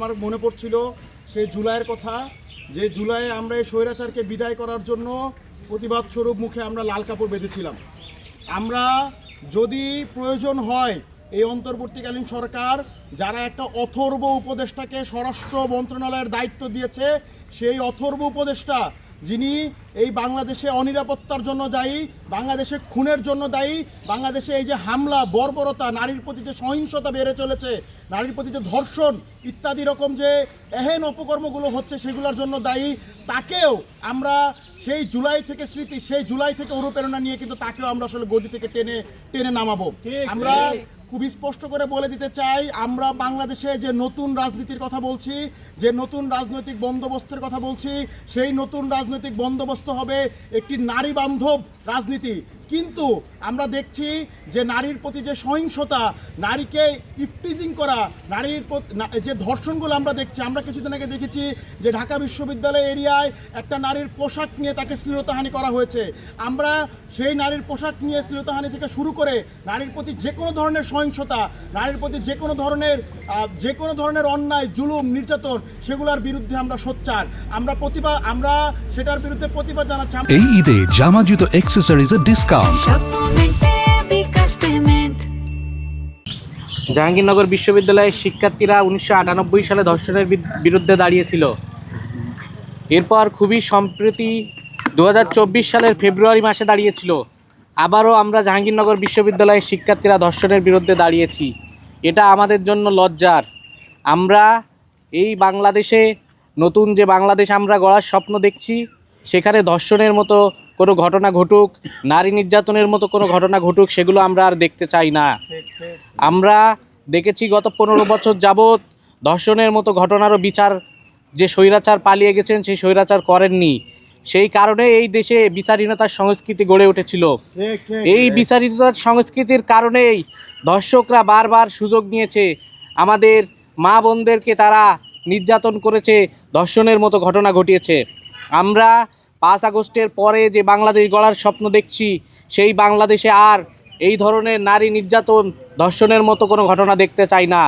আমার মনে পড়ছিল সেই জুলাইয়ের কথা, যে জুলাইয়ে আমরা এই স্বৈরাচারকে বিদায় করার জন্য প্রতিবাদ স্বরূপ মুখে আমরা লাল কাপড় বেঁধেছিলাম। আমরা যদি প্রয়োজন হয় এই অন্তর্বর্তীকালীন সরকার, যারা একটা অথর্ব উপদেষ্টাকে স্বরাষ্ট্র মন্ত্রণালয়ের দায়িত্ব দিয়েছে, সেই অথর্ব উপদেষ্টা যিনি এই বাংলাদেশে অনিরাপত্তার জন্য দায়ী বাংলাদেশে খুনের জন্য দায়ী বাংলাদেশে এই যে হামলা বর্বরতা নারীর প্রতি যে সহিংসতা বেড়ে চলেছে নারীর প্রতি যে ধর্ষণ ইত্যাদি রকম যে এহেন অপকর্মগুলো হচ্ছে সেগুলোর জন্য দায়ী তাকেও আমরা সেই জুলাই থেকে স্মৃতি সেই জুলাই থেকে অনুপ্রেরণা নিয়ে কিন্তু তাকেও আমরা আসলে গদি থেকে টেনে টেনে নামাবো। আমরা খুব স্পষ্ট করে বলে দিতে চাই, আমরা বাংলাদেশে যে নতুন রাজনীতির কথা বলছি, যে নতুন রাজনৈতিক বন্দোবস্তের কথা বলছি, সেই নতুন রাজনৈতিক বন্দোবস্ত হবে একটি নারী বান্ধব রাজনীতি। কিন্তু আমরা দেখছি যে নারীর প্রতি যে সহিংসতা, নারীকে ইফটিজিং করা, নারীর যে ধর্ষণগুলো আমরা দেখছি, আমরা কিছুদিন আগে দেখেছি যে ঢাকা বিশ্ববিদ্যালয় এরিয়ায় একটা নারীর পোশাক নিয়ে তাকে শ্লীলতাহানি করা হয়েছে। আমরা সেই নারীর পোশাক নিয়ে শ্লীলতাহানি থেকে শুরু করে নারীর প্রতি যে কোনো ধরনের সহিংসতা নারীর প্রতি যে কোনো ধরনের যে কোনো ধরনের অন্যায় জুলুম নির্যাতন সেগুলোর বিরুদ্ধে আমরা সোচ্চার। আমরা প্রতিবাদ আমরা সেটার বিরুদ্ধে প্রতিবাদ জানাচ্ছি। এই ঈদে জামা জুতো অ্যাক্সেসরিজের ডিসকাউন্ট জাহাঙ্গীরনগর বিশ্ববিদ্যালয়ের শিক্ষার্থীরা উনিশশো আটানব্বই সালে ধর্ষণের বিরুদ্ধে দাঁড়িয়েছিল। এরপর খুবই সম্প্রতি দু হাজার চব্বিশ সালের ফেব্রুয়ারি মাসে দাঁড়িয়েছিল। আবারও আমরা জাহাঙ্গীরনগর বিশ্ববিদ্যালয়ের শিক্ষার্থীরা ধর্ষণের বিরুদ্ধে দাঁড়িয়েছি। এটা আমাদের জন্য লজ্জার। আমরা এই বাংলাদেশে, নতুন যে বাংলাদেশ আমরা গড়ার স্বপ্ন দেখছি, সেখানে ধর্ষণের মতো কোনো ঘটনা ঘটুক, নারী নির্যাতনের মতো কোনো ঘটনা ঘটুক, সেগুলো আমরা আর দেখতে চাই না। আমরা দেখেছি গত পনেরো বছর যাবৎ ধর্ষণের মতো ঘটনারও বিচার যে স্বৈরাচার পালিয়ে গেছেন, সেই স্বৈরাচার করেননি। সেই কারণে এই দেশে বিচারহীনতার সংস্কৃতি গড়ে উঠেছিল। এই। বিচারহীনতার সংস্কৃতির কারণেই দর্শকরা বারবার সুযোগ নিয়েছে। আমাদের মা বোনদেরকে তারা নির্যাতন করেছে ধর্ষণের মতো ঘটনা ঘটিয়েছে। আমরা পাঁচ আগস্টের পরে যে বাংলাদেশ গড়ার স্বপ্ন দেখছি সেই বাংলাদেশে আর এই ধরনের নারী নির্যাতন ধর্ষণের মতো কোনো ঘটনা দেখতে চাই না।